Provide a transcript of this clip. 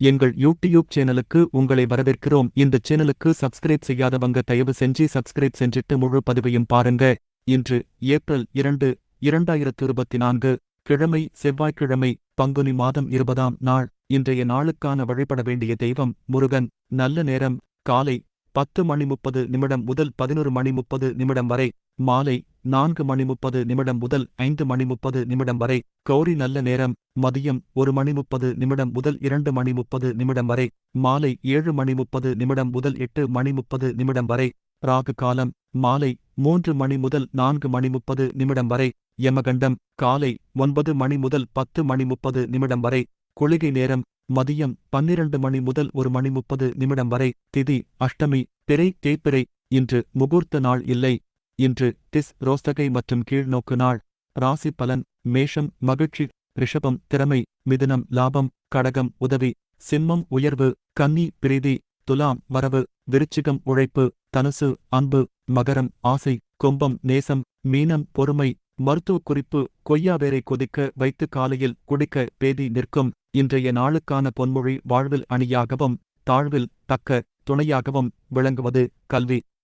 எங்கள் யூடியூப் சேனலுக்கு உங்களை வரவேற்கிறோம். இந்த சேனலுக்கு சப்ஸ்கிரைப் செய்யாதவங்க தயவு செஞ்சு சப்ஸ்கிரைப் செஞ்சிட்டு முழு பதிவையும் பாருங்க. இன்று ஏப்ரல் இரண்டு இரண்டாயிரத்து இருபத்தி நான்கு கிழமை செவ்வாய்க்கிழமை பங்குனி மாதம் இருபதாம் நாள். இன்றைய நாளுக்கான வழிபட வேண்டிய தெய்வம் முருகன். நல்ல நேரம் காலை பத்து மணி முப்பது நிமிடம் முதல் பதினொரு மணி முப்பது நிமிடம் வரை மாலை நான்கு மணி முப்பது நிமிடம் முதல் ஐந்து மணி முப்பது நிமிடம் வரை கௌரி நல்ல நேரம் மதியம் ஒரு மணி முப்பது நிமிடம் முதல் இரண்டு மணி முப்பது நிமிடம் வரை மாலை ஏழு மணி முப்பது நிமிடம் முதல் எட்டு மணி முப்பது நிமிடம் வரை ராகு காலம் மாலை மூன்று மணி முதல் நான்கு மணி முப்பது நிமிடம் வரை யமகண்டம் காலை ஒன்பது மணி முதல் பத்து மணி முப்பது நிமிடம் வரை குளிகை நேரம் மதியம் பன்னிரண்டு மணி முதல் ஒரு மணி முப்பது நிமிடம் வரை திதி அஷ்டமி பிறை தேய்பிறை இன்று முகூர்த்த நாள் இல்லை. இன்று டிஸ் ரோஸ்தகை மற்றும் கீழ்நோக்கு நாள். ராசி பலன் மேஷம் மகிழ்ச்சி ரிஷபம் திறமை மிதுனம் லாபம் கடகம் உதவி சிம்மம் உயர்வு கன்னி பிரீதி துலாம் வரவு விருச்சிகம் உழைப்பு தனுசு அன்பு மகரம் ஆசை கும்பம் நேசம் மீனம் பொறுமை மருத்துவ குறிப்பு கொய்யாவேரை கொதிக்க வைத்து காலையில் குடிக்க பேதி நிற்கும் இன்றைய நாளுக்கான பொன்மொழி வாழ்வில் அணியாகவும் தாழ்வில் தக்க துணையாகவும் விளங்குவது கல்வி.